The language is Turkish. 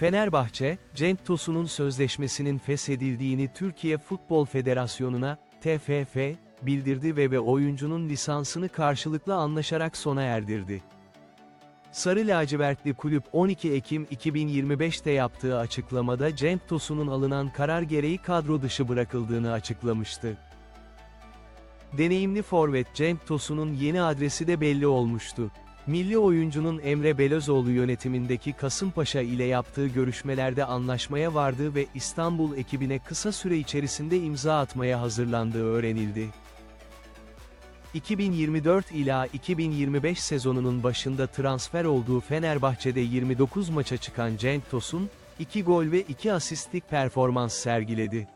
Fenerbahçe, Cenk Tosun'un sözleşmesinin feshedildiğini Türkiye Futbol Federasyonu'na, TFF, bildirdi ve ve oyuncunun lisansını karşılıklı anlaşarak sona erdirdi. Sarı lacivertli kulüp 12 Ekim 2025'te yaptığı açıklamada Cenk Tosun'un alınan karar gereği kadro dışı bırakıldığını açıklamıştı. Deneyimli forvet Cenk Tosun'un yeni adresi de belli olmuştu. Milli oyuncunun Emre Belözoğlu yönetimindeki Kasımpaşa ile yaptığı görüşmelerde anlaşmaya vardığı ve İstanbul ekibine kısa süre içerisinde imza atmaya hazırlandığı öğrenildi. 2024 ila 2025 sezonunun başında transfer olduğu Fenerbahçe'de 29 maça çıkan Cenk Tosun, 2 gol ve 2 asistlik performans sergiledi.